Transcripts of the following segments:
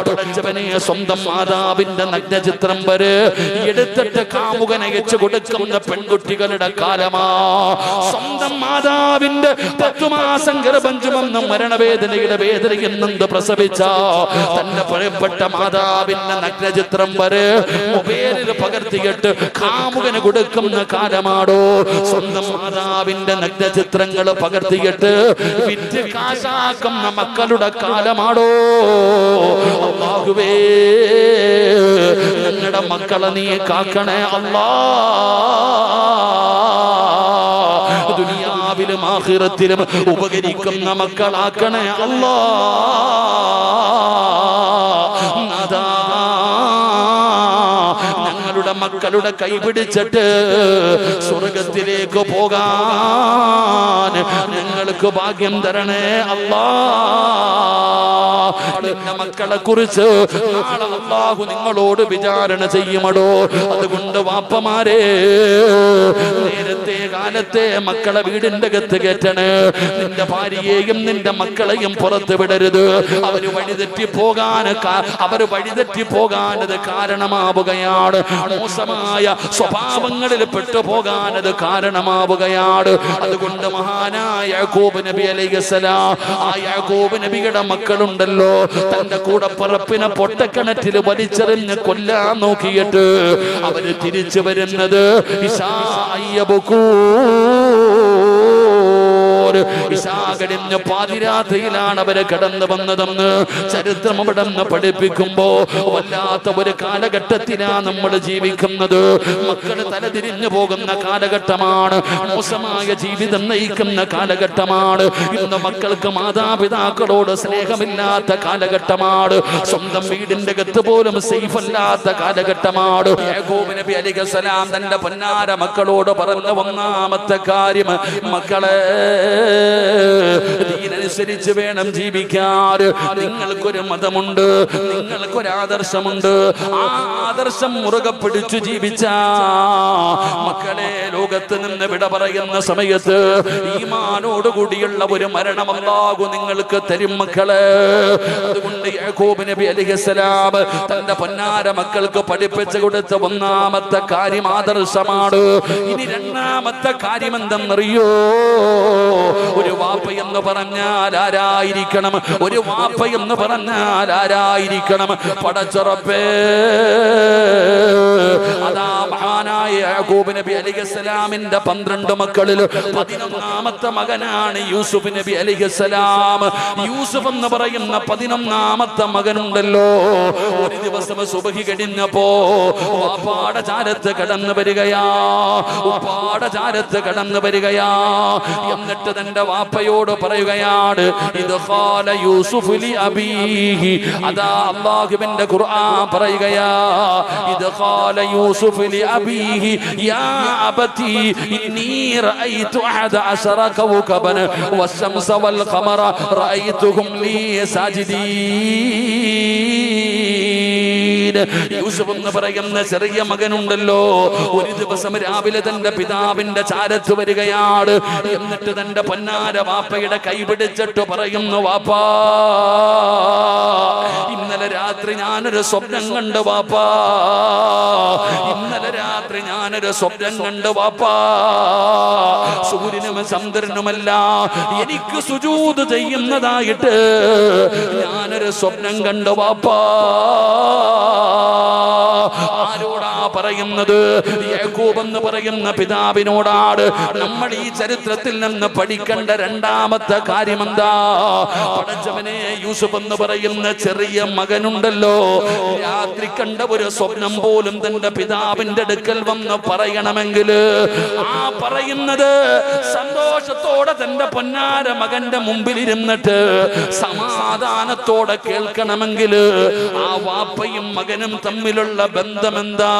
പടച്ചവനെ സ്വന്തം മാതാവിന്റെ നഗ്നചിത്രം വരെ എടുത്തിട്ട് കാമുകനെ അയച്ചു കൊടുക്കുന്ന പെൺകുട്ടികളുടെ കാലമാ. സ്വന്തം മാതാവിന്റെ പത്തു മാസം ഗർഭം ചുമന്ന് മരണവേദനയുടെ വേദനയിൽ നിന്ന് പ്രസവിച്ച? തന്റെ പ്രിയപ്പെട്ട മാതാവിന്റെ നഗ്നചിത്രം വരെ മൊബൈലിൽ പകർത്തിയിട്ട് കാമുകന് കൊടുക്കുന്ന കാലമാടോ? സ്വന്തം മാതാവിന്റെ നഗ്നചിത്രങ്ങൾ പകർത്തിയിട്ട് വിറ്റ് മക്കളുടെ കാലമാടോ? അള്ളാഹുവേ മക്കളെ നീ കാക്കണേ അല്ല. ദുനിയാവിലും ആഹിറത്തിലും ഉപകരിക്കുന്ന മക്കളാക്കണേ അല്ലാ. നാഥാ ഞങ്ങളുടെ മക്കളുടെ കൈപിടിച്ചിട്ട് സ്വർഗത്തിലേക്ക് പോകാൻ നിങ്ങൾക്ക് ഭാഗ്യം തരണേ അല്ലാ. മക്കളെ കുറിച്ച് അള്ളാഹു നിങ്ങളോട് വിചാരണ ചെയ്യുമടോ. അതുകൊണ്ട് വാപ്പമാരെ നേരത്തെ കാലത്തെ മക്കളെ വീടിന്റെ അകത്ത് കയറ്റണ്. നിന്റെ ഭാര്യയെയും നിന്റെ മക്കളെയും പുറത്ത് വിടരുത്. അവർ വഴിതെറ്റി പോകാൻ അവർ വഴിതെറ്റി പോകാനത് കാരണമാവുകയാണ്. മോശമായ സ്വഭാവങ്ങളിൽ പെട്ടുപോകാനത് കാരണമാവുകയാണ്. അതുകൊണ്ട് മഹാനായ യാക്കൂബ് നബി അലൈഹിസ്സലാം ആ യാക്കൂബ് നബിയുടെ മക്കളുണ്ടല്ലോ തന്റെ കൂടെ പറപ്പിനെ പൊട്ടക്കിണറ്റിൽ വലിച്ചെറിഞ്ഞ് കൊല്ലാൻ നോക്കിയിട്ട് അവർ തിരിച്ചു വരുന്നത് ഇശായ്യബുക്കൂ ഇശാകടിഞ്ഞ പാതിരാത്രിയിലാണ് അവർ കടന്നു വന്നതെന്ന് ചരിത്രം അവിടെ നിന്ന് പഠിപ്പിക്കുമ്പോ വല്ലാത്ത ഒരു കാലഘട്ടത്തിലാണ് നമ്മൾ ജീവിക്കുന്നത്. മക്കൾ തലതിരിഞ്ഞു പോകുന്ന കാലഘട്ടമാണ്. മോശമായ ജീവിതം നയിക്കുന്ന കാലഘട്ടമാണ്. ഇന്ന് മക്കൾക്ക് മാതാപിതാക്കളോട് സ്നേഹമില്ലാത്ത കാലഘട്ടമാണ്. സ്വന്തം വീടിന്റെ അകത്ത് പോലും സേഫ് അല്ലാത്ത കാലഘട്ടമാണ് നബി തന്റെ പൊന്നാര മക്കളോട് പറഞ്ഞ ഒന്നാമത്തെ കാര്യം മക്കളെ ദീനനുസരിച്ച് വേണം ജീവിക്കാൻ നിങ്ങൾക്കൊരു മതമുണ്ട് നിങ്ങൾക്കൊരു ആദർശമുണ്ട് ആ ആദർശം മുറുകെ പിടിച്ചു ജീവിച്ച. മക്കളെ ലോകത്ത് നിന്ന് വിട പറയുന്ന സമയത്ത് ഈമാനോട് കൂടിയുള്ള ഒരു മരണമല്ലാകു നിങ്ങൾക്ക് തരും മക്കളെ. അതുകൊണ്ട് യാക്കോബ് നബി അലിഹസലാം തന്റെ പൊന്നാര മക്കൾക്ക് പഠിപ്പിച്ചു കൊടുത്ത ഒന്നാമത്തെ കാര്യം ആദർശമാണ്. ഇനി രണ്ടാമത്തെ കാര്യം എന്തെന്നറിയോ? ഒരു വാപ്പ എന്ന് പറഞ്ഞാൽ ആരായിരിക്കണം? ഒരു വാപ്പ എന്ന് പറഞ്ഞാൽ ആരായിരിക്കണം? പടച്ചുറപ്പേ. അതാ മഹാനായ യാക്കൂബ് നബി അലിഖലാമിന്റെ പന്ത്രണ്ട് മക്കളിൽ പതിനൊന്നാമത്തെ മകനാണ് യൂസുഫ് നബി അലിഖലാം യൂസുഫ് എന്ന് പറയുന്ന പതിനൊന്നാമത്തെ മകനുണ്ടല്ലോ. ഒരു ദിവസം സുബഹി കഴിഞ്ഞപ്പോ വാപ്പാട ചാരത്ത് കടന്നു വരികയാ. ഉപ്പാട ചാരത്ത് കടന്നു വരികയാ. എന്നിട്ട് തന്റെ മക്കളോട് പറയുകയാണ് ഇത് യൂസുഫുലി അബീഹി. അതാ അള്ളാഹുവിന്റെ ഖുർആൻ പറയുകയാ ഇത് യൂസുഫുലി അബീഹി യാ അബതി ഇന്നി റഅയ്തു അഹദ അശറ കൗകബൻ വസ്സംസ വൽ ഖമറ റഅയ്തുഹും ലീ സാജിദീൻ. യൂസുഫ് എന്ന് പറയുന്ന ചെറിയ മകനുണ്ടല്ലോ. ഒരു ദിവസം രാവിലെ തന്റെ പിതാവിന്റെ ചാരത്ത് വരികയാണ്. എന്നിട്ട് തന്റെ പൊന്നാര വാപ്പയുടെ കൈ പിടിച്ചിട്ട് പറയുന്നു വാപ്പാ ഇന്നലെ രാത്രി ഞാനൊരു സ്വപ്നം കണ്ട് വാപ്പാ. ഇന്നലെ രാത്രി ഞാനൊരു സ്വപ്നം കണ്ട് വാപ്പാ. സൂര്യനും ചന്ദ്രനുമല്ല എനിക്ക് സുജൂത് ചെയ്യുന്നതായിട്ട് ഞാനൊരു സ്വപ്നം കണ്ട് വാപ്പാ. ആരോടാ പറയുന്നത്? യാക്കൂബ് എന്ന് പറയുന്ന പിതാവിനോടാണ്. നമ്മൾ ഈ ചരിത്രത്തിൽ നിന്ന് പഠിക്കേണ്ട രണ്ടാമത്തെ കാര്യം എന്താ പടച്ചവനെ യൂസുഫ് എന്ന് പറയുന്ന ചെറിയ മകനുണ്ടല്ലോ. രാത്രി കണ്ട ഒരു സ്വപ്നം പോലും തന്റെ പിതാവിന്റെ അടുക്കൽ വന്ന് പറയണമെങ്കിൽ ആ പറയുന്നത് സന്തോഷത്തോടെ തന്റെ പൊന്നാര മകന്റെ മുമ്പിൽ ഇരുന്നിട്ട് സമാധാനത്തോടെ കേൾക്കണമെങ്കിൽ ആ വാപ്പയും മകനും തമ്മിലുള്ള ബന്ധമെന്താ?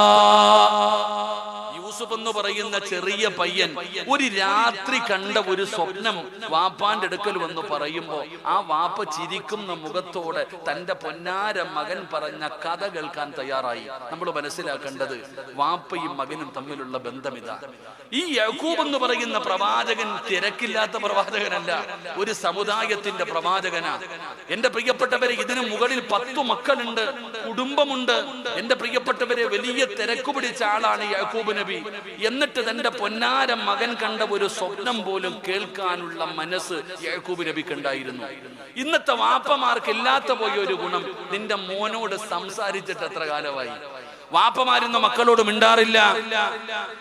യൂസുഫ് എന്ന് പറയുന്ന ചെറിയ പയ്യൻ ഒരു രാത്രി കണ്ട ഒരു സ്വപ്നം വാപ്പാന്റെ അടുക്കൽ വന്ന് പറയുമ്പോ ആ വാപ്പ ചിരിക്കുന്ന മുഖത്തോടെ തന്റെ പൊന്നാര മകൻ പറഞ്ഞ കഥ കേൾക്കാൻ തയ്യാറായി. നമ്മൾ മനസ്സിലാക്കേണ്ടത് വാപ്പയും മകനും തമ്മിലുള്ള ബന്ധം ഇതാ ഈ യഹൂബ് എന്ന് പറയുന്ന പ്രവാചകൻ തിരക്കില്ലാത്ത പ്രവാചകനല്ല ഒരു സമുദായത്തിന്റെ പ്രവാചകനാ. എന്റെ പ്രിയപ്പെട്ടവരെ ഇതിനു മുകളിൽ പത്തു മക്കളുണ്ട് കുടുംബമുണ്ട്. എന്റെ പ്രിയപ്പെട്ടവരെ വലിയ തിരക്ക് പിടിച്ച ആളാണ് യാക്കൂബ് നബി. എന്നിട്ട് തന്റെ പൊന്നാര മകൻ കണ്ട ഒരു സ്വപ്നം പോലും കേൾക്കാനുള്ള മനസ്സ് യാക്കൂബ് നബിക്ക് ഉണ്ടായിരുന്നു. ഇന്നത്തെ വാപ്പമാർക്ക് ഇല്ലാത്ത പോയ ഒരു ഗുണം നിന്റെ മോനോട് സംസാരിച്ചിട്ട് എത്ര കാലമായി? വാപ്പമാരെന്ന മക്കളോട് മിണ്ടാറില്ല.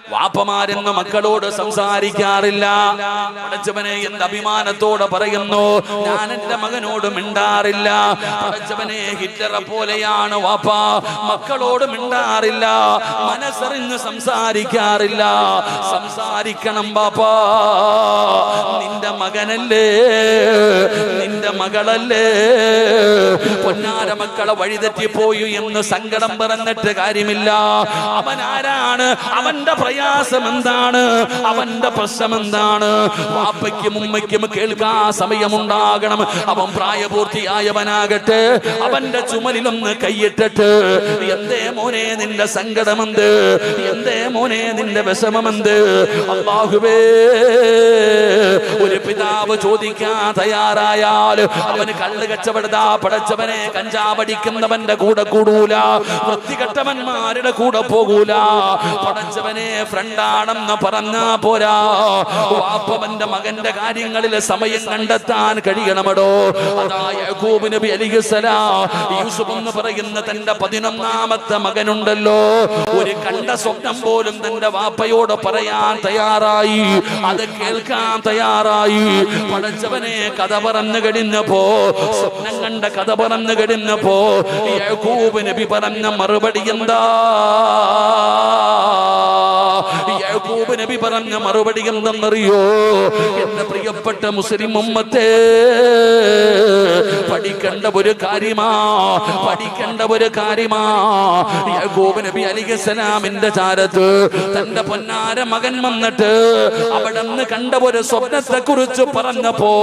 വാപ്പമാരെന്ന മക്കളോട് സംസാരിക്കാറില്ല. പടച്ചവനെ എന്ത് അഭിമാനത്തോടെ പറയുന്നു? ഞാൻ എന്റെ മകനോട് മിണ്ടാറില്ല. പടച്ചവനെ ഹിറ്റർ പോലെയാണ് വാപ്പ. മക്കളോട് മിണ്ടാറില്ല. മനസ്സറിഞ്ഞ് സംസാരിക്കാറില്ല. സംസാരിക്കണം വാപ്പ. നിന്റെ മകനല്ലേ? നിന്റെ മകളല്ലേ? പൊന്നാര മക്കളെ വഴിതെറ്റിപ്പോയി എന്ന് സങ്കടം പറഞ്ഞിട്ട് കാര്യമില്ല. അവൻ ആരാണ്? അവന്റെ പ്രയാസം എന്താണ്? അവന്റെ പ്രശ്നം എന്താണ്? വാപ്പയ്ക്കും ഉമ്മയ്ക്കും കേൾക്കാ സമയമുണ്ടാകണം. അവൻ പ്രായപൂർത്തിയായവനാകട്ടെ. അവന്റെ ചുമലിലൊന്ന് കൈയിട്ടിട്ട് എന്തേ മോനെ നിന്റെ സങ്കടമെന്ത്? എന്തേ മോനെ നിന്റെ വിഷമമെന്ത്? അള്ളാഹുവേ ഒരു പിതാവ് ചോദിക്കാൻ തയ്യാറായാൽ അവന് കള്ള് കച്ചവടതാ പടച്ചവനെ കഞ്ചാവടിക്കുന്നവന്റെ കൂടെ കൂടൂല. വൃത്തികെട്ടവന്മാരുടെ കൂടെ പോകൂല? പടച്ചവനെ ഫ്രണ്ടാണെന്ന് പറഞ്ഞാ പോരാ. വാപ്പവന്റെ മകന്റെ കാര്യങ്ങളിൽ സമയം കണ്ടെത്താൻ കഴിയണമടോ? യാക്കൂബ് നബി എന്ന് പറയുന്ന തന്റെ പതിനൊന്നാമത്തെ മകനുണ്ടല്ലോ. ഒരു കണ്ട സ്വപ്നം പോലും തന്റെ വാപ്പയോട് പറയാൻ തയ്യാറായി. അത് കേൾക്കാൻ തയ്യാറായി. പടച്ചവനെ കഥ പറഞ്ഞു കഴിഞ്ഞപ്പോ സ്വപ്നം കണ്ട കഥ പറഞ്ഞു കഴിഞ്ഞപ്പോ യഹൂബ് നബി പറഞ്ഞ മറുപടി എന്താ? Ah. യാക്കൂബ് നബി പറഞ്ഞ മറുപടി എന്തെന്നറിയോ? എന്റെ പ്രിയപ്പെട്ട മുസ്ലിം ഉമ്മത്തെ പഠിക്കേണ്ട ഒരു കാര്യമാ പഠിക്കേണ്ട ഒരു കാര്യമാ. യാക്കൂബ് നബി അലിഖസലാമിന്റെ ചാരത്ത് തന്റെ പൊന്നാര മകൻ വന്നിട്ട് അവിടെ നിന്ന് കണ്ട ഒരു സ്വപ്നത്തെ കുറിച്ച് പറഞ്ഞപ്പോ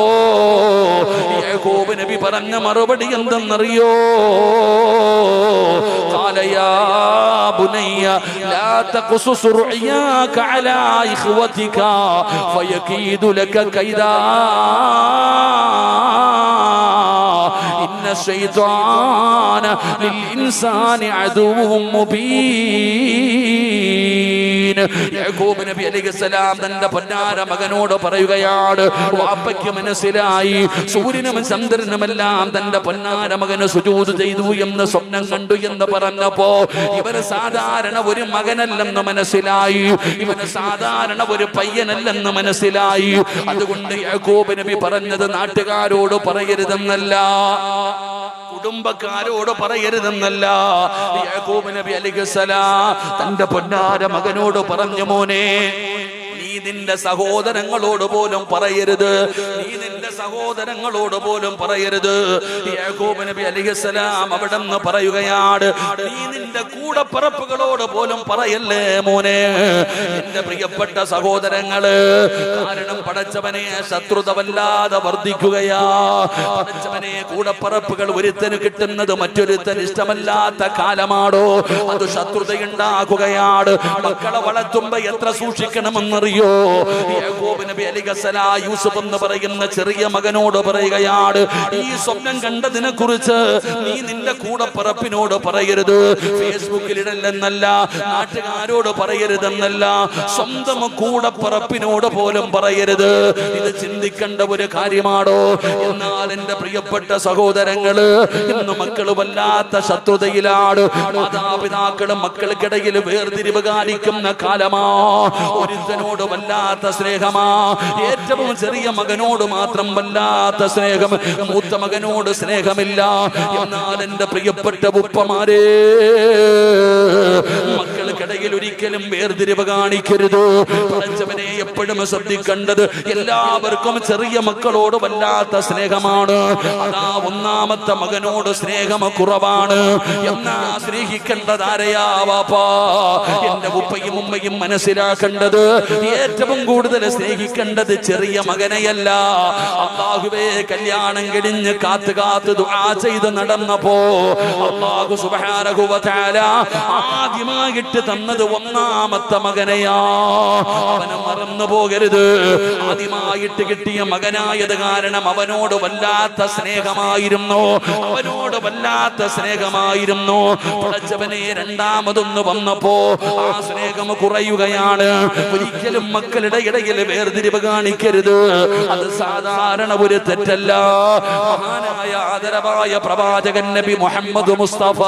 യാക്കൂബ് നബി പറഞ്ഞ മറുപടി എന്തെന്നറിയോ? കാലയാ ബുനയ്യ ലാ തഖസുസു റുയാക على إخوتك فيكيد لك كيدا. إن الشيطان للإنسان عدو مبين. യാക്കൂബ് നബി അലൈഹിസ്സലാം തന്റെ പൊന്നാര മകനോട് പറയുകയാണ് വാപ്പയ്ക്ക് മനസ്സിലായി സൂര്യനും ചന്ദ്രനുമെല്ലാം തന്റെ പൊന്നാര മകന് സുജൂത് ചെയ്തു എന്ന് സ്വപ്നം കണ്ടു എന്ന് പറഞ്ഞപ്പോ ഇവന് സാധാരണ ഒരു മകനല്ലെന്ന് മനസ്സിലായി ഇവന് സാധാരണ ഒരു പയ്യനല്ലെന്ന് മനസ്സിലായി. അതുകൊണ്ട് യഹൂബ് നബി പറഞ്ഞത് നാട്ടുകാരോട് പറയരുതെന്നല്ല. കുടുംബക്കാരോട് പറയരുതെന്നല്ല. യാക്കൂബ് നബി അലിഖലാം തന്റെ പൊന്നാര മകനോട് പറഞ്ഞു മോനെ നിന്റെ സഹോദരങ്ങളോട് പോലും പറയരുത്. നീ നിന്റെ സഹോദരങ്ങളോട് പോലും പറയരുത്. യാക്കൂബ് നബി അലിഹിസ്സലാം അവിടെ നിന്ന് പറയുകയാണ് നീ നിന്റെ കൂടപ്പിറപ്പുകളോട് പോലും പറയല്ലേ മോനെ? എന്റെ പ്രിയപ്പെട്ട സഹോദരങ്ങൾ കാരണം പടച്ചവനെ ശത്രുത വല്ലാതെ വർദ്ധിക്കുകയാ. പടച്ചവനെ കൂടപ്പറപ്പുകൾ ഒരുത്തന് കിട്ടുന്നത് മറ്റൊരുത്തൻ ഇഷ്ടമല്ലാത്ത കാലമാണോ അത് ശത്രുതയുണ്ടാകുകയാണ് മക്കളെ വളർത്തുമ്പോ എത്ര സൂക്ഷിക്കണമെന്നറിയോ? യാക്കോബ് നബി അലിഗസല യൂസുഫ് എന്ന് പറയുന്ന ചെറിയ മകനോട് പറയുകയാണ് ഈ സ്വപ്നം കണ്ടതിനെ കുറിച്ച് നീ നിന്റെ കൂടെ പിറപ്പിനോട് പറയരുത്. ഫേസ്ബുക്കിൽ ഇടല്ലെന്നല്ല നാട്ടുകാരോട് പറയരുതെന്നല്ല സ്വന്തം കൂടെ പിറപ്പിനോട് പോലും പറയരുത്. ഇത് ചിന്തിക്കേണ്ട ഒരു കാര്യമാണോ? എന്നാൽ എന്റെ പ്രിയപ്പെട്ട സഹോദരങ്ങൾ ഇന്ന് മക്കൾ വല്ലാത്ത ശത്രുതയിലാണ്. മാതാപിതാക്കളും മക്കൾക്കിടയിൽ വേർതിരിവ് കാണിക്കുന്ന കാലമാ. ഒരുത്തനോട് വല്ലാത്ത സ്നേഹമാ. ഏറ്റവും ചെറിയ മകനോട് മാത്രം വല്ലാത്ത സ്നേഹം. മൂത്ത മകനോട് സ്നേഹമില്ല. എന്നാൽ എന്റെ പ്രിയപ്പെട്ട ഉപ്പമാരെ മക്കൾക്കിടയിൽ ഒരിക്കലും വേർതിരിവ് കാണിക്കരുത്. പഠിച്ചവനെ എപ്പോഴും ശ്രദ്ധിക്കേണ്ടത് എല്ലാവർക്കും ചെറിയ മക്കളോട് വല്ലാത്ത സ്നേഹമാണ്. അതാ ഒന്നാമത്തെ മകനോട് സ്നേഹം കുറവാണ്. എന്നാ സ്നേഹിക്കേണ്ടത് ആരെയാ വാപ്പാ? എന്റെ ഉപ്പയും ഉമ്മയും മനസ്സിലാക്കേണ്ടത് ഏറ്റവും കൂടുതൽ സ്നേഹിക്കേണ്ടത് ചെറിയ മകനെയല്ല. അള്ളാഹുവേ കല്യാണം കഴിഞ്ഞ് കാത്തു കാത്തു ദുആ ചെയ്ത് നടന്നപ്പോ അള്ളാഹു സുബ്ഹാനഹു വ തആല ആദ്യമായിട്ട് തന്നത് ഒന്നാമത്തെ മകനെയാ. അവനെ മറന്നു പോകരുത്. ആദ്യമായിട്ട് കിട്ടിയ മകനായത് കാരണം അവനോട് വല്ലാത്ത സ്നേഹമായിരുന്നു. അവനോട് വല്ലാത്ത സ്നേഹമായിരുന്നു. പടച്ചവനെ രണ്ടാമതൊന്ന് വന്നപ്പോ ആ സ്നേഹം കുറയുകയാണ്. ഒരിക്കലും മക്കളുടെ ഇടയിൽ വേർതിരിവ് കാണിക്കരുത്. അത് സാധാരണ ഒരു തെറ്റല്ല. മഹാനായ ആദരവായ പ്രവാചകൻ നബി മുഹമ്മദ് മുസ്തഫ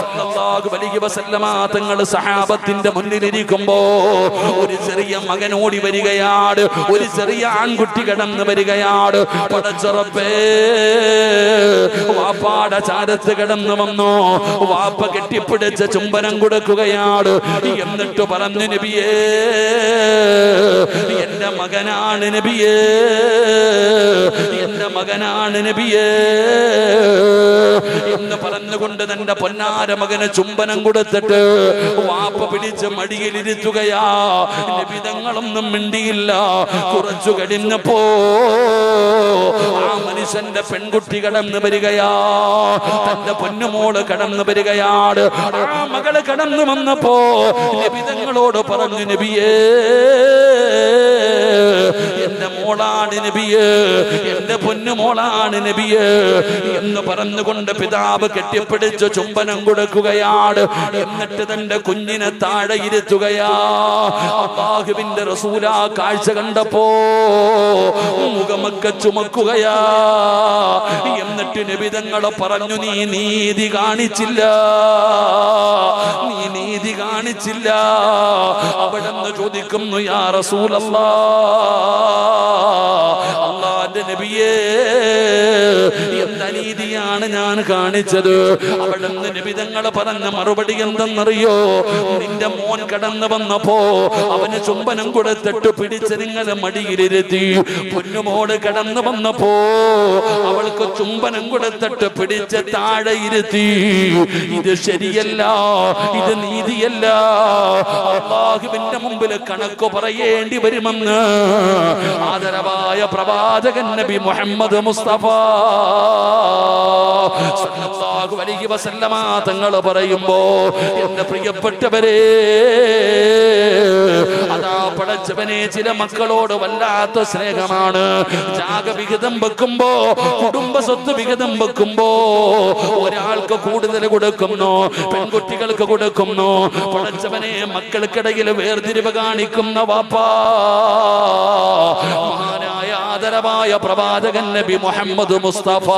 സല്ലല്ലാഹു അലൈഹി വസല്ലമ തങ്ങൾ സഹാബത്തിന്റെ മുന്നിലിരിക്കുമ്പോ ഒരു ചെറിയ മകൻ ഓടി വരികയാണ് ഒരു ചെറിയ ആൺകുട്ടി കടന്നു വരികയാണ് പടച്ചുറപ്പേ വാപ്പാട ചാരത്ത് കിടന്നു വന്നു. വാപ്പ കെട്ടിപ്പിടിച്ച ചുംബനം കൊടുക്കുകയാണ് എന്നിട്ട് പറഞ്ഞു നബിയേ എന്റെ മകനാണ് നബിയേ എന്റെ മകനാണ് നബിയേ. എന്ന് പറഞ്ഞുകൊണ്ട് തന്റെ പൊന്നാര മകന് ചുംബനം കൊടുത്തിട്ട് വാപ്പ പിടിച്ച് മടിയിലിരുത്തുകയാ. നിബിതങ്ങളൊന്നും മിണ്ടിയില്ല. കുറച്ചു കഴിഞ്ഞപ്പോ ആ മനുഷ്യന്റെ പെൺകുട്ടി കടന്നു വരികയാ. തന്റെ പൊന്നുമോൾ കടന്നു വരികയാണ്. ആ മകൾ കടന്നു വന്നപ്പോ നിബിതങ്ങളോട് പറഞ്ഞു നബിയേ എന്റെ മോളാണ് നബിയേ എന്റെ പൊന്നു മോളാണ് നബിയേ എന്ന് പറഞ്ഞുകൊണ്ട് പിതാവ് കെട്ടിപ്പിടിച്ച് ചുംബനം കൊടുക്കുകയാണ്. എന്നിട്ട് തന്റെ കുഞ്ഞിനെ താഴെ ഇരുത്തുകയാ. അള്ളാഹുവിന്റെ റസൂല കാഴ്ച കണ്ടപ്പോ മുഖമൊക്കെ ചുമക്കുകയാ. എന്നിട്ട് നബിതങ്ങളെ പറഞ്ഞു നീ നീതി കാണിച്ചില്ല. നീ നീതി കാണിച്ചില്ല. അവിടെ ചോദിക്കുന്നു യാ റസൂലല്ലാ. 啊 അള്ളാന്റെ നബിയേ എന്തനീതിയാണ് ഞാൻ കാണിച്ചത്? അവിടുന്ന് നിബിതങ്ങൾ പറഞ്ഞ മറുപടി എന്തെന്നറിയോ? നിന്റെ മോൻ കടന്നു വന്നപ്പോ അവന് ചുംബനം കൊടുത്തിട്ട് പിടിച്ച് നിങ്ങളെ മടിയിലിരുത്തി. പൊന്നുമോട് കടന്നു വന്നപ്പോ അവൾക്ക് ചുംബനം കൊടുത്തിട്ട് പിടിച്ച് താഴെ ഇരുത്തി. ഇത് ശരിയല്ല ഇത് നീതിയല്ല. അള്ളാഹുവിന്റെ മുമ്പിൽ കണക്ക് പറയേണ്ടി വരുമെന്ന് ആദരവായ പ്രവാചകൻ നബി മുഹമ്മദ് മുസ്തഫ. അലൈഹി വസല്ലമ തങ്ങൾ പറയുമ്പോ എന്റെ പ്രിയപ്പെട്ടവരെ അതാ പടച്ചവനെ ചില മക്കളോട് വല്ലാത്ത സ്നേഹമാണ്. ജാഗ വിഹിതം വെക്കുമ്പോ കുടുംബ സ്വത്ത് വിഹിതം വെക്കുമ്പോ ഒരാൾക്ക് കൂടുതൽ കൊടുക്കുന്നു പെൺകുട്ടികൾക്ക് കൊടുക്കുന്നു. പടച്ചവനെ മക്കൾക്കിടയിൽ വേർതിരിവ് കാണിക്കുന്ന വാപ്പാ ആദരവായ പ്രവാചകൻ നബി മുഹമ്മദ് മുസ്തഫ.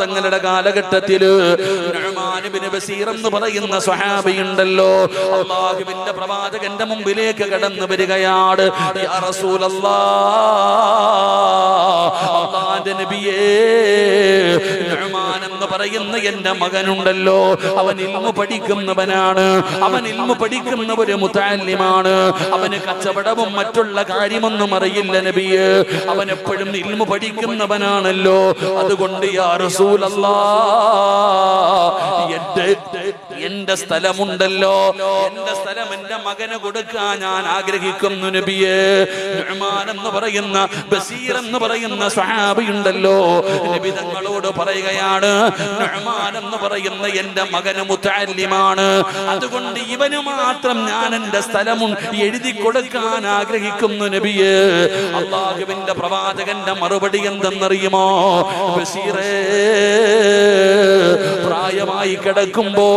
തങ്ങളുടെ ബസീർ എന്ന് പറയുന്ന സ്വഹാബിയുണ്ടല്ലോ. അള്ളാഹുവിന്റെ പ്രവാചകന്റെ മുമ്പിലേക്ക് കടന്നു വരികയാണ്. നബിയേ പറയുന്ന എന്റെ മകനുണ്ടല്ലോ. അവൻ ഇൽമു പഠിക്കുന്നവനാണ്. അവൻ ഇൽമു പഠിക്കുന്ന ഒരു മുതാലിമാണ് അവന് കച്ചവടവും മറ്റുള്ള കാര്യമൊന്നും അറിയില്ല നബിയെ. അവൻ എപ്പോഴും ഇൽമു പഠിക്കുന്നവനാണല്ലോ. അതുകൊണ്ട് എന്റെ എന്റെ സ്ഥലമുണ്ടല്ലോ. എന്റെ സ്ഥലം എന്റെ മകന് കൊടുക്കാൻ ഞാൻ ആഗ്രഹിക്കുന്നു നബിയെ. നുഅ്മാൻ എന്ന് പറയുന്ന ബസീർ എന്ന് പറയുന്ന സ്വഹാബി ഉണ്ടല്ലോ. നബി തങ്ങളോട് പറയുകയാണ് നുഅ്മാൻ എന്ന് പറയുന്ന എന്റെ മകന് മുത്തല്ലിമാണ് അതുകൊണ്ട് ഇവന് മാത്രം ഞാൻ എന്റെ സ്ഥലം എഴുതി കൊടുക്കാൻ ആഗ്രഹിക്കുന്നു നബിയെ. അള്ളാഹുവിന്റെ പ്രവാചകന്റെ മറുപടി എന്തെന്നറിയുമോ? ബസീറേ പ്രായമായി കിടക്കുമ്പോ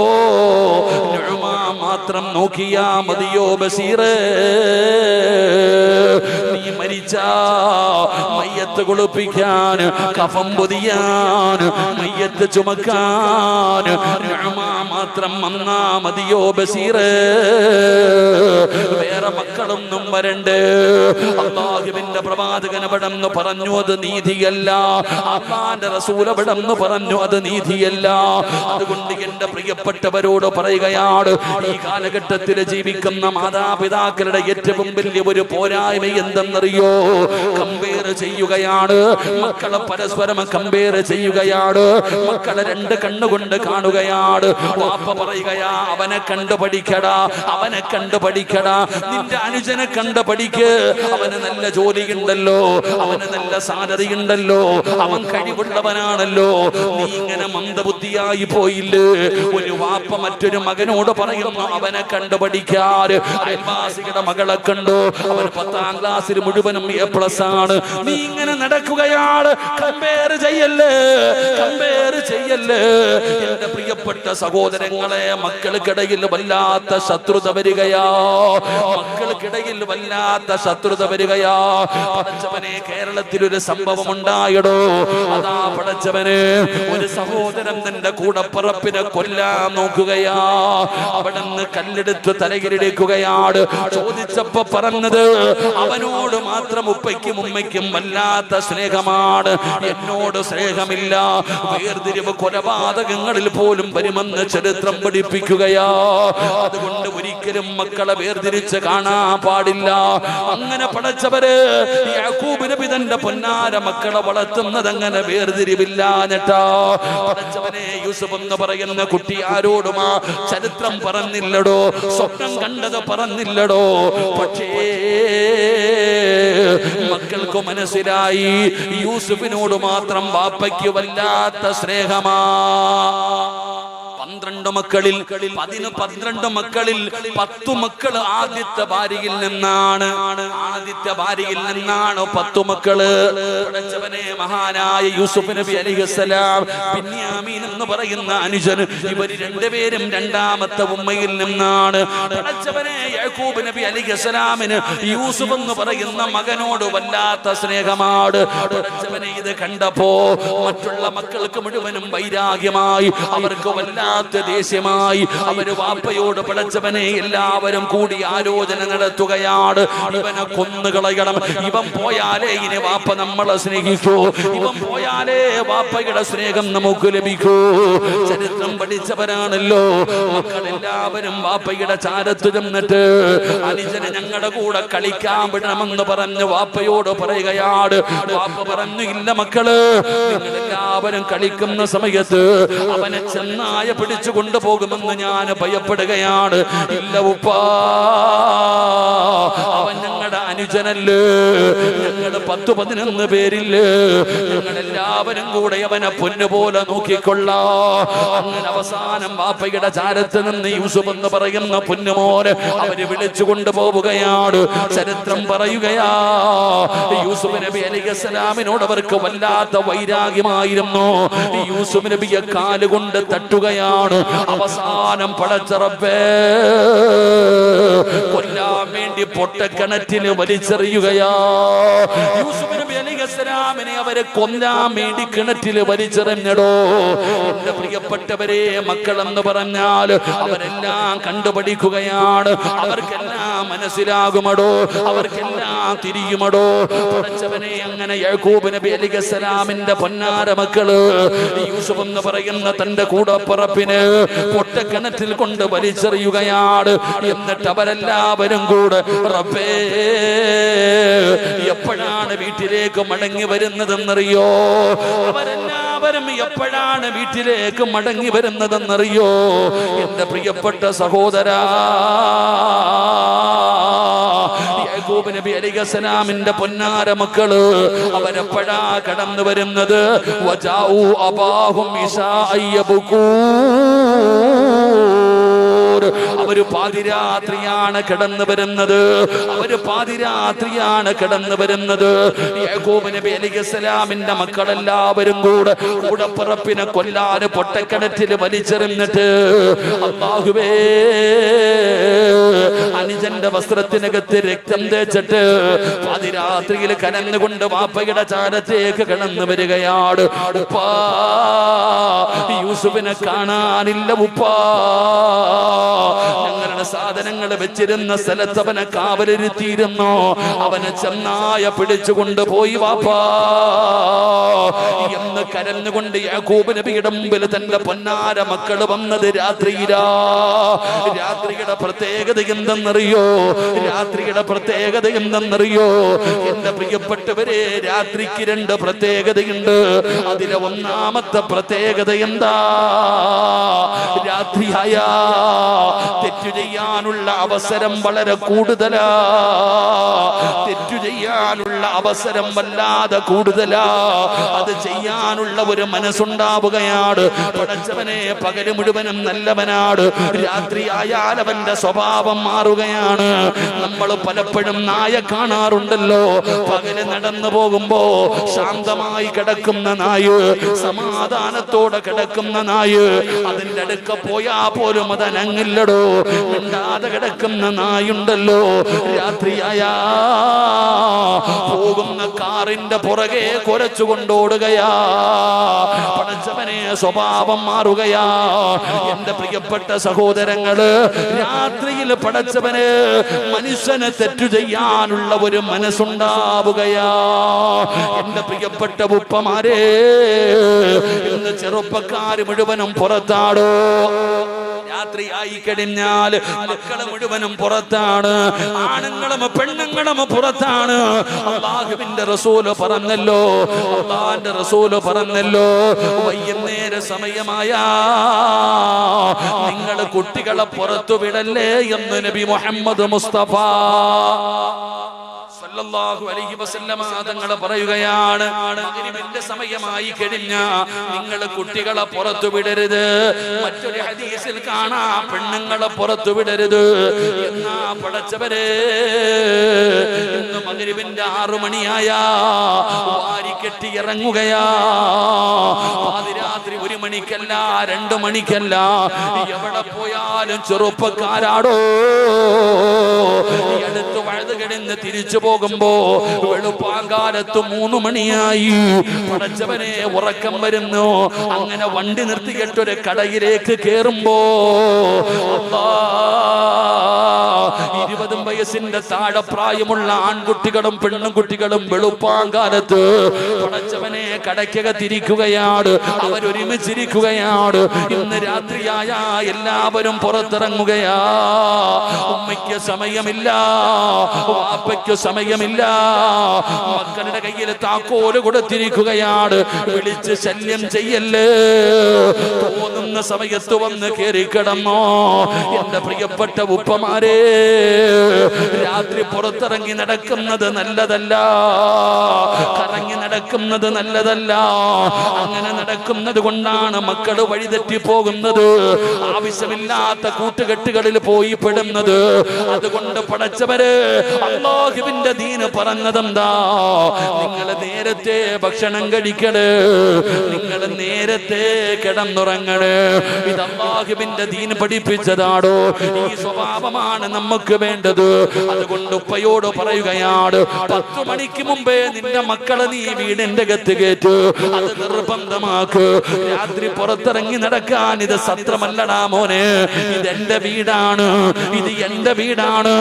നുഅ്മാ മാത്രം നോക്കിയാ മതിയോ ബസീറ്? നീ മരിച്ച മയ്യത്ത് കുളിപ്പിക്കാൻ കഫം പൊതിയാൻ മയ്യത്ത് ചുമക്കാൻ മാത്രം വന്നാ മതിയോ ബസീർ വേറെ മക്കളൊന്നും വരണ്ട്. അള്ളാഹുവിന്റെ പ്രവാചകൻ പറഞ്ഞു അത് നീതിയല്ല. അള്ളാന്റെ റസൂൽ പറഞ്ഞു അത് നീതിയല്ല. അതുകൊണ്ട് എന്റെ പ്രിയപ്പെട്ടവരോട് പറയുകയാണ് ഈ കാലഘട്ടത്തിൽ ജീവിക്കുന്ന മാതാപിതാക്കളുടെ ഏറ്റവും വലിയ ഒരു പോരായ്മ എന്തെന്നറിയോ? കമ്പയർ ചെയ്യുകയാണ്. മക്കളെ പരസ്പരം കമ്പയർ ചെയ്യുകയാണ്. മക്കളെ രണ്ട് കണ്ണുകൊണ്ട് കാണുകയാണ്. വാപ്പ പറയുകയാ അവനെ കണ്ടു പഠിക്കടാ അവനെ കണ്ടു പഠിക്കടാ നിന്റെ അനുജനെ കണ്ടു പഠിക്ക് അവന് നല്ല ജോലി ഉണ്ടല്ലോ അവന് നല്ല സാലറി ഉണ്ടല്ലോ അവൻ കഴിവുള്ളവനാണല്ലോ. നീ ഇങ്ങനെ മന്ദബുദ്ധിയായി പോയില്ലേ. ഒരു വാപ്പ മറ്റൊരു മകനോട് പറയുന്നു അവനെ കണ്ടു പഠിക്കാറ് അയൽവാസിയുടെ മകളെ കണ്ടു. അവൻ പത്താം ക്ലാസ്സിൽ മുഴുവനും എ പ്ലസ് ആണ്. നീ ഇങ്ങനെ നടക്കുകയാണ്. കമ്പയർ ചെയ്യല്ലേ? കമ്പയർ ചെയ്യല്ലേ? എന്റെ പ്രിയപ്പെട്ട സഹോദരങ്ങളെ മക്കൾക്കിടയിൽ വല്ലാത്ത ശത്രുത വരികയാ. മക്കൾക്കിടയിൽ വല്ലാത്ത ശത്രുത വരികയാ. പടച്ചവനെ കേരളത്തിൽ ഒരു സംഭവം ഉണ്ടായടോ അതാ പടച്ചവന് ഒരു സഹോദരൻ തന്റെ കൂടപ്പറപ്പിനെ കൊല്ലാൻ നോക്കുകയാ. അവിടെ നിന്ന് കല്ലെടുത്ത് തലകിരിടിക്കുകയാണ് ചോദിച്ചപ്പോ പറഞ്ഞത് അവനോട് മാത്രം ഉപ്പയ്ക്കും ഉമ്മയ്ക്കും വല്ലാത്ത സ്നേഹമാണ്. എന്നോട് സ്നേഹമില്ല. വേർതിരിവ് കൊലപാതകങ്ങളിൽ പോലും വരുമെന്ന് ചരിത്രം പഠിപ്പിക്കുകയാ. അതുകൊണ്ട് ഒരിക്കലും മക്കളെ വേർതിരിച്ച് കാണാൻ പാടില്ല. അങ്ങനെ പടച്ചവര് യാക്കൂബ് നബി തന്റെ പൊന്നാര മക്കളെ വളർത്തുന്നത് അങ്ങനെ വേർതിരിവില്ലാഞ്ഞിട്ടാ പടച്ചവനെ യൂസുഫ് എന്ന് പറയുന്ന കുട്ടി ആരോടുമാ? ചരിത്രം പറഞ്ഞില്ലടോ സ്വപ്നം കണ്ടത് പറഞ്ഞില്ലടോ. പക്ഷേ മക്കൾക്ക് മനസ്സിലായി യൂസുഫിനോട് മാത്രം വാപ്പയ്ക്ക് വല്ലാത്ത സ്നേഹമാ. പന്ത്രണ്ട് മക്കളിൽ പതിന് പന്ത്രണ്ട് മക്കളിൽ പത്തു മക്കൾ ആദ്യത്തെ ഭാര്യയിൽ നിന്നാണ്. ആദ്യത്തെ ഭാര്യയിൽ നിന്നാണ് പത്തു മക്കൾ? മഹാനായ യൂസുഫ് നബി അലിഹസലാം ബിന്യാമീൻ എന്ന് പറയുന്ന അനുജൻ ഇവർ രണ്ടുപേരും രണ്ടാമത്തെ ഉമ്മയിൽ നിന്നാണ്. യാക്കൂബ് നബി അലിഹസലാമിന് യൂസുഫ് എന്ന് പറയുന്ന മകനോട് വല്ലാത്ത സ്നേഹമാണ്. ഇത് കണ്ടപ്പോ മറ്റുള്ള മക്കൾക്ക് മുഴുവനും വൈരാഗ്യമായി. അവർക്ക് വല്ലാത്ത ദേഷ്യമായി അവർ വാപ്പയോട് പിടച്ചവനെ എല്ലാവരും കൂടി ആലോചന നടത്തുകയാണ്. ഇവനെ കൊന്നുകളയണം ഇവൻ പോയാലേ ഇനി വാപ്പ നമ്മളെ സ്നേഹിക്കൂ. ഇവൻ പോയാലേ വാപ്പയുടെ സ്നേഹം നമുക്ക് ലഭിക്കൂ. ചരിത്രം പഠിച്ചവരാണല്ലോ. മക്കളെല്ലാവരും വാപ്പയുടെ ചാരത്ത് ചെന്നിട്ട് അനുജനെ ഞങ്ങളുടെ കൂടെ കളിക്കാൻ വിടണമെന്ന് പറഞ്ഞ് വാപ്പയോട് പറയുകയാണ്. വാപ്പ പറഞ്ഞു ഇല്ല മക്കൾ നിങ്ങളെല്ലാവരും കളിക്കുന്ന സമയത്ത് അവനെ ചെന്നായ പിടിച്ചു കൊണ്ടുപോകുമെന്ന് ഞാൻ ഭയപ്പെടുകയാണ്. ഇല്ല ഉപ്പാ. അവൻ ഞങ്ങളുടെ അനുജനല്ലേ? ഞങ്ങളുടെ പത്ത് പതിനൊന്ന് പേരില്ലേ? ഞങ്ങളെല്ലാവരും കൂടെ അവനെ പൊന്നുപോലെ നോക്കിക്കൊള്ളാ. അങ്ങനെ അവസാനം ബാപ്പയുടെ ചാരത്ത് നിന്ന് യൂസുഫ് എന്ന് പറയുന്ന പൊന്നുമോനെ അവർ വിളിച്ചു കൊണ്ടുപോവുകയാണ്. ചരിത്രം പറയുകയാ. യൂസുഫ് നബി അലിഖലാമിനോട് അവർക്ക് വല്ലാത്ത വൈരാഗ്യമായിരുന്നു. യൂസുഫ് നബിയെ കാലുകൊണ്ട് തട്ടുകയാണ്. അവസാനം പടച്ചറപ്പേ കൊല്ലാൻ വേണ്ടി പൊട്ടക്കണറ്റിന് വലിച്ചെറിയുകയാ. യൂസുഫ് നബി അവരെ കൊല്ലാൻ വേണ്ടി കിണറ്റിൽ വലിച്ചെറിഞ്ഞടോ. എന്റെ പ്രിയപ്പെട്ടവരെ മക്കളെന്ന് പറഞ്ഞാൽ അവരെല്ലാം കണ്ടുപഠിക്കുകയാണ്. അവർക്കെല്ലാം മനസ്സിലാകുമടോ. അവർക്കെല്ലാം തിരിയുമടോ. പഠിച്ചവനെ അങ്ങനെ യാക്കൂബ് നബി പൊന്നാര മക്കൾ യൂസുഫ് എന്ന് പറയുന്ന തന്റെ കൂടപ്പറപ്പിന് പൊട്ടക്കിണറ്റിൽ കൊണ്ട് വലിച്ചെറിയുകയാണ്. എന്നിട്ട് അവരെല്ലാവരും കൂടെ റബ്ബേ എപ്പോഴാണ് വീട്ടിലേക്ക് മടങ്ങി വരുന്നതെന്നറിയോ? അവരെല്ലാവരും എപ്പോഴാണ് വീട്ടിലേക്ക് മടങ്ങി വരുന്നതെന്നറിയോ? എന്റെ പ്രിയപ്പെട്ട സഹോദരാ യാക്കൂബ് നബി അലിഖലാമിന്റെ പൊന്നാര മക്കൾ അവരെപ്പോഴാ കടന്നു വരുന്നത്? വജാവു അബാഹും ഇശാ അവർ പാതിരാത്രിയാണ് കിടന്നു വരുന്നത്. അവർ പാതിരാത്രിയാണ് കിടന്നു വരുന്നത്. യാക്കൂബ് നബി മക്കളെല്ലാവരും കൂടെ കൂടപ്പിറപ്പിനെ കൊല്ലാന് പൊട്ടക്കിണറ്റിൽ വലിച്ചെറിഞ്ഞിട്ട് അള്ളാഹുവേ അനുജന്റെ വസ്ത്രത്തിനകത്ത് രക്തം തേച്ചിട്ട് പാതിരാത്രിയിൽ കനന്നുകൊണ്ട് വാപ്പയുടെ ചാരത്തേക്ക് കിടന്നു വരികയാണ്. ഉപ്പാ, യൂസുഫിനെ കാണാനില്ല ഉപ്പാ. ഞങ്ങളുടെ സാധനങ്ങൾ വെച്ചിരുന്ന സ്ഥലത്ത് അവനെ കാവലിരുത്തിയിരുന്നു. അവനെ ചെന്നായ പിടിച്ചുകൊണ്ട് പോയി വാപ്പാ. എന്ന് കരഞ്ഞുകൊണ്ട് യാക്കൂബ് നബിയുടെ മുമ്പിൽ തന്റെ പൊന്നാര മക്കൾ വന്നത് രാത്രിയിലാ. രാത്രിയുടെ പ്രത്യേകത എന്തെന്നറിയോ? രാത്രിയുടെ പ്രത്യേകത എന്തെന്നറിയോ? എന്റെ പ്രിയപ്പെട്ടവരെ രാത്രിക്ക് രണ്ട് പ്രത്യേകതയുണ്ട്. അതിലെ ഒന്നാമത്തെ പ്രത്യേകത എന്താ? രാത്രിയായ. തെറ്റു ചെയ്യാനുള്ള അവസരം വളരെ കൂടുതലാ. തെറ്റു ചെയ്യാനുള്ള അവസരം വല്ലാതെ കൂടുതലാ. അത് ചെയ്യാനുള്ള ഒരു മനസ്സുണ്ടാവുകയാണ്. പടച്ചവനെ പകൽ മുഴുവനും നല്ലവനാണ്. രാത്രിയായാൽ അവന്റെ സ്വഭാവം മാറുകയാണ്. നമ്മൾ പലപ്പോഴും നായ കാണാറുണ്ടല്ലോ. പകൽ നടന്നു പോകുമ്പോ ശാന്തമായി കിടക്കുന്ന നായ് സമാധാനത്തോടെ കിടക്കുന്ന നായ് അതിന്റെ അടുക്ക പോയാ പോലും അത് അനങ്ങില്ലടോ മിണ്ടാതെ കിടക്കുന്ന നായുണ്ടല്ലോ. രാത്രിയായാ. പോകുന്ന കാറിന്റെ പുറകെ കുരച്ചു കൊണ്ടോടുകയാ പടച്ചവനെ സ്വഭാവം മാറുകയാ. എന്റെ പ്രിയപ്പെട്ട സഹോദരങ്ങൾ രാത്രിയിൽ പടച്ചവന് മനുഷ്യനെ തെറ്റു ചെയ്യാനുള്ള ഒരു മനസ്സുണ്ടാവുകയാ. എന്റെ പ്രിയപ്പെട്ട ഉപ്പമാരെ ഇന്ന് ചെറുപ്പക്കാർ മുഴുവനും പുറത്താടോ. രാത്രിയായി. കഴിഞ്ഞാൽ മക്കൾ മുഴുവനും പുറത്താണ് ആണുങ്ങളും പെണ്ണുങ്ങളും പുറത്താണ്. അള്ളാഹുവിന്റെ റസൂൽ പറഞ്ഞല്ലോ അള്ളാഹിന്റെ റസൂൽ പറഞ്ഞല്ലോ വൈകുന്നേര സമയമായ നിങ്ങൾ കുട്ടികളെ പുറത്തു വിടല്ലേ എന്ന് നബി മുഹമ്മദ് മുസ്തഫ. സല്ലല്ലാഹു അലൈഹി വസല്ലമ തങ്ങൾ പറയുകയാണ് മഗ്രിബിന്റെ സമയമായി കഴിഞ്ഞ നിങ്ങൾ കുട്ടികളെ പുറത്തു വിടരുത്. മറ്റൊരു ഹദീസിൽ കാണാ പെണ്ണുങ്ങളെ പുറത്തു വിടരുത്. എന്നാ പടച്ചവരെ ഇന്ന് മഗ്രിബിന്റെ ആറു മണിയായ വാരിക്കെട്ടി ഇറങ്ങുകയാ. പാതിരാത്രി ഒരു മണിക്കല്ല രണ്ടു മണിക്കല്ല. എവിടെ പോയാലും ചെറുപ്പക്കാരാടോ. ഈ വഴുതുകിടന്ന് തിരിച്ചു തിരിച്ചു പോകുമ്പോ വെളുപ്പാങ്കാലത്ത് മൂന്ന് മണിയായി. പടച്ചവനെ ഉറക്കം വരുന്നു. അങ്ങനെ വണ്ടി നിർത്തി കെട്ടൊരു കടയിലേക്ക് കേറുമ്പോ ഇരുപതും വയസ്സിന്റെ താഴെ പ്രായമുള്ള ആൺകുട്ടികളും പെണ്ണുകുട്ടികളും വെളുപ്പാങ്കാലത്ത് പടച്ചവനെ കടയ്ക്കകത്തിരിക്കുകയാണ് അവരൊരുമിച്ചിരിക്കുകയാണ് ഇന്ന് രാത്രിയായ എല്ലാവരും പുറത്തിറങ്ങുകയാ. ഉമ്മയ്ക്ക് സമയമില്ല. വാപ്പയ്ക്ക് സമയമില്ല. മക്കളുടെ കയ്യിൽ താക്കോൽ കൊടുത്തിരിക്കുകയാണ് വിളിച്ച് ശല്യം ചെയ്യല്ലേ? തോന്നുന്ന സമയത്ത് വന്ന് കയറി കിടന്നോ? എന്റെ പ്രിയപ്പെട്ട ഉപ്പമാരെ രാത്രി പുറത്തിറങ്ങി നടക്കുന്നത് നല്ലതല്ല. കറങ്ങി നടക്കുന്നത് നല്ലതല്ല. അങ്ങനെ നടക്കുന്നത് കൊണ്ടാണ് മക്കൾ വഴിതെറ്റി പോകുന്നത്. ആവശ്യമില്ലാത്ത കൂട്ടുകെട്ടുകളിൽ പോയി പെടുന്നത്. അതുകൊണ്ട് പടച്ചവര് അള്ളാഹുവിന്റെ ദീന് പറഞ്ഞതെന്താ? നിങ്ങൾ നേരത്തെ ഭക്ഷണം കഴിക്കണ്. നിങ്ങൾ നേരത്തെ കിടന്നുറങ്ങണ്. ഇത് അള്ളാഹുവിന്റെ ദീന് പഠിപ്പിച്ചതാടോ? ഈ സ്വഭാവമാണ് നമുക്ക് വേണ്ടത്. അതുകൊണ്ട് ഉപ്പയോട് പറയുകയാണ് പത്തു മണിക്ക് മുമ്പേ നിന്റെ മക്കളെ നീ വീടിന്റെ അകത്ത് കയറ്റ് അത് നിർബന്ധമാക്ക്. രാത്രി പുറത്തിറങ്ങി നടക്കാൻ ഇത് സത്രമല്ലടാ മോനെ. ഇത് എന്റെ വീടാണ്. ഇത് എന്റെ വീടാണ്.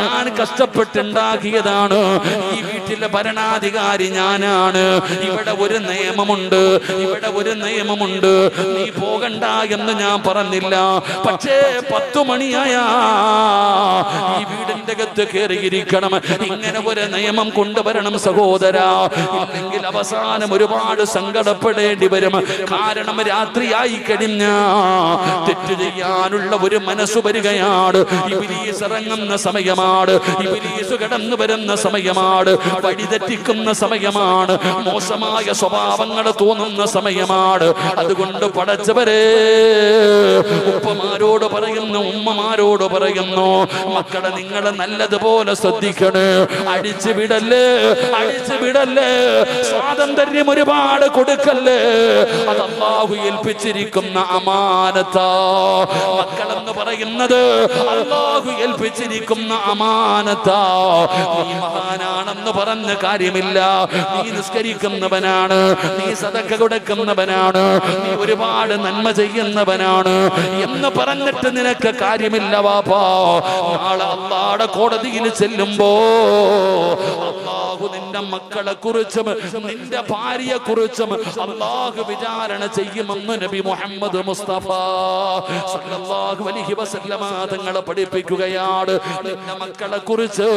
ഞാൻ കഷ്ടപ്പെട്ടുണ്ടാക്കിയതാണ്. ഈ വീട്ടിലെ ഭരണാധികാരി ഞാനാണ്. ഇവിടെ ഒരു നിയമമുണ്ട്. ഇവിടെ ഒരു നിയമമുണ്ട്. നീ പോകണ്ട എന്ന് ഞാൻ പറഞ്ഞില്ല. പക്ഷേ പത്തു മണിയായ ഈ വീടിന്റെ അകത്ത് കയറിയിരിക്കണം ഇങ്ങനെ ഒരു നിയമം കൊണ്ടുവരണം സഹോദര. അല്ലെങ്കിൽ അവസാനം ഒരുപാട് സങ്കടപ്പെടേണ്ടി വരും. കാരണം രാത്രിയായി കഴിഞ്ഞ തെറ്റ് ചെയ്യാനുള്ള ഒരു മനസ്സ് വരികയാണ്. ഇറങ്ങുന്ന സമയമാണ്. ഇബിലീസ് കടന്നു വരുന്ന സമയമാണ്. വഴിതെറ്റിക്കുന്ന സമയമാണ്. മോശമായ സ്വഭാവങ്ങൾ തോന്നുന്ന സമയമാണ്. അതുകൊണ്ട് പടച്ചവരെ ഉപ്പമാരോട് പറയുന്നു ഉമ്മമാരോട് പറയുന്നു മക്കളെ നിങ്ങൾ നല്ലതുപോലെ ശ്രദ്ധിക്കണേ. അടിച്ചു വിടല്ലേ അടിച്ചു വിടല്ലേ സ്വാതന്ത്ര്യം ഒരുപാട് കൊടുക്കല്ലേ? അത് അള്ളാഹു ഏൽപ്പിച്ചിരിക്കുന്ന അമാനത്താ. മക്കളെന്ന് പറയുന്നത് അള്ളാഹു ഏൽപ്പിച്ചിരിക്കുന്ന അമാനത്ത. നീ മഹാനാണെന്ന് പറഞ്ഞ കാര്യമില്ല. നീ നിസ്കരിക്കുന്നവനാണ്. നീ സതക്ക കൊടുക്കുന്നവനാണ്. നീ ഒരുപാട് നന്മ ചെയ്യുന്നവനാണ്. എന്ന് പറഞ്ഞിട്ട് നിനക്ക് കാര്യമില്ല വാപ്പാ. നാളെ അള്ളാടെ കോടതിയിൽ ചെല്ലുമ്പോ നിന്റെ മക്കളെ കുറിച്ചും നിന്റെ ഭാര്യയെ കുറിച്ചും അള്ളാഹു വിചാരണ ചെയ്യുമെന്ന് നബി മുഹമ്മദ് മുസ്തഫ സല്ലല്ലാഹു അലൈഹി വസല്ലമ തങ്ങളെ പഠിപ്പിക്കുകയാണ്. നിന്റെ മക്കളെ കുറിച്ച്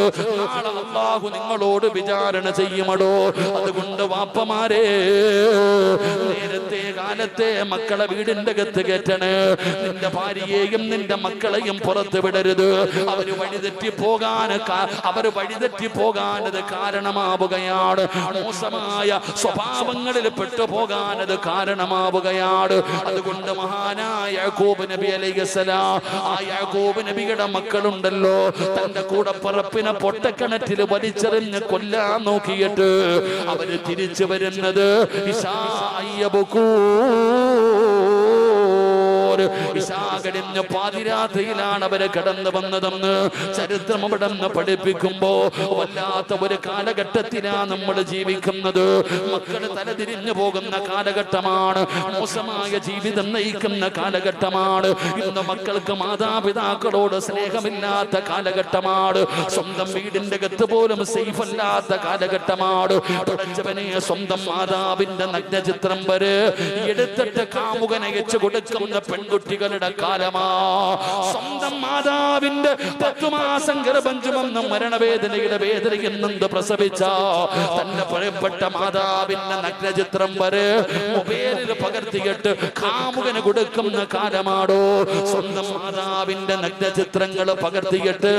അള്ളാഹു നിങ്ങളോട് വിചാരണ ചെയ്യുമടോ. അതുകൊണ്ട് വാപ്പമാരെ നേരത്തെ കാലത്തെ മക്കളെ വീടിന്റെ അകത്ത് കയറ്റണേ. നിന്റെ ഭാര്യയെയും നിന്റെ മക്കളെയും പുറത്ത് വിടരുത്. അവർ വഴിതെറ്റി പോകാൻ അവർ വഴിതെറ്റി പോകാനത് കാരണമാവുകയാണ് മോശമായ സ്വഭാവങ്ങളിൽ പെട്ടു അത് കാരണമാവുകയാണ്. അതുകൊണ്ട് മഹാനായ യാക്കൂബ് നബി അലൈഹിസ്സലാം ആ യാക്കൂബ് നബിയുടെ മക്കളുണ്ടല്ലോ തന്റെ കൂടെ പറപ്പിനെ പൊട്ടക്കിണറ്റിൽ വലിച്ചെറിഞ്ഞ് കൊല്ലാൻ നോക്കിയിട്ട് അവർ തിരിച്ചു വരുന്നത് ഇശാ അയ്യബുക്കൂ. ഇശാകടിഞ്ഞ പാതിരാത്രിയിലാണ് അവർ കടന്നു വന്നതെന്ന് ചരിത്രം അവിടെ നിന്ന് പഠിപ്പിക്കുമ്പോ വല്ലാത്ത ഒരു കാലഘട്ടത്തിലാണ് നമ്മൾ ജീവിക്കുന്നത്. മക്കൾ തലതിരിഞ്ഞു പോകുന്ന കാലഘട്ടമാണ്. മോശമായ ജീവിതം നയിക്കുന്ന കാലഘട്ടമാണ്. ഇന്ന് മക്കൾക്ക് മാതാപിതാക്കളോട് സ്നേഹമില്ലാത്ത കാലഘട്ടമാണ്. സ്വന്തം വീടിന്റെ അകത്ത് പോലും സേഫ് അല്ലാത്ത കാലഘട്ടമാണ്. പഠിച്ചവനെ സ്വന്തം മാതാവിന്റെ നഗ്നചിത്രം വരെ എടുത്തിട്ട് കാമുകനയച്ചു കൊടുക്കുന്ന കൊടുക്കുന്ന പെൺകുട്ടികളുടെ കാലമാ. സ്വന്തം മാതാവിന്റെ പത്തു മാസം ഗർഭം ചുമന്ന് മരണവേദനയുടെ വേദനയിൽ നിന്ന് പ്രസവിച്ച. തന്റെ പ്രിയപ്പെട്ട മാതാവിന്റെ നഗ്നചിത്രം വരെ മൊബൈലിൽ പകർത്തിയിട്ട് കാമുകന് കൊടുക്കുന്ന കാലമാടോ. സ്വന്തം മാതാവിന്റെ നഗ്നചിത്രങ്ങൾ പകർത്തിയിട്ട്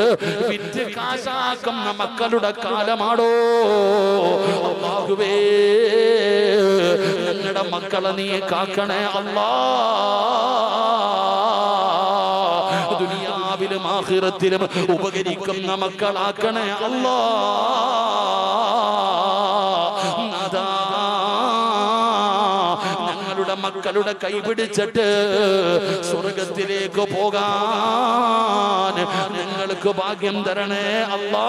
വിറ്റ് കാശാക്കുന്ന മക്കളുടെ കാലമാടോ. അള്ളാഹുവേ ഞങ്ങളുടെ മക്കളെ നീ കാക്കണേ അല്ലാ ദുനിയാവിലും ആഹിറത്തിലും ഉപകരിക്കുന്ന മക്കളാക്കണേ അല്ലാ. ഞങ്ങളുടെ മക്കളുടെ കൈപിടിച്ചിട്ട് സ്വർഗത്തിലേക്ക് പോകാൻ നിങ്ങൾക്ക് ഭാഗ്യം തരണേ അല്ലാ.